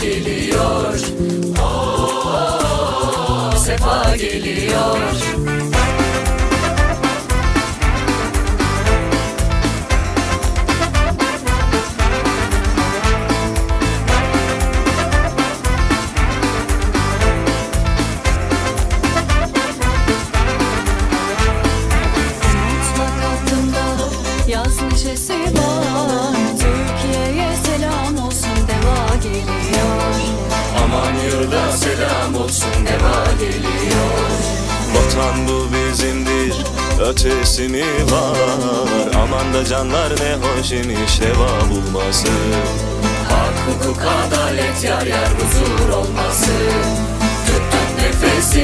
geliyor Oo, sefa geliyor yaz neşesi var selam olsun deva geliyor Vatan bu bizimdir ötesi mi var. Aman da canlar ne hoş imiş deva bulması Hak, hukuk, adalet yar yar huzur olması. Tuttuk nefesini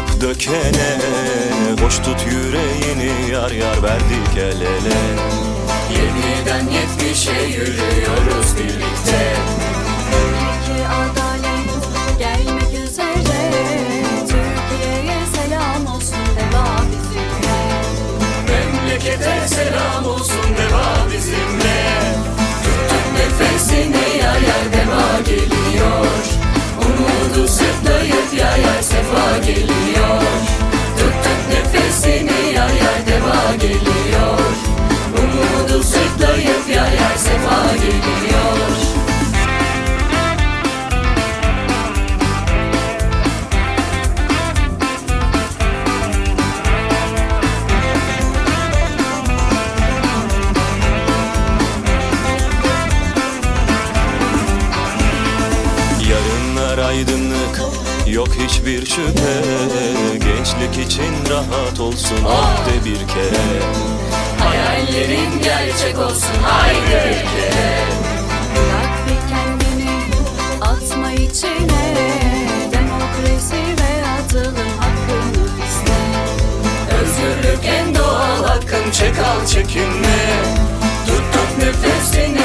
kırıp dökene Hoş tut yüreğini yar yar verdik el ele Yediden yetmişe yürüyoruz birlikte. Ülke Yarınlar aydınlık. Yok hiçbir şüphe. Gençlik için rahat olsun ah de bir kere. Hayallerin gerçek olsun haydi bir kere. Bırak kendini atma içine. Demokrasi ve atılım hakkını Özgürlük en hakkın çek çekinme. Tuttuk nefesini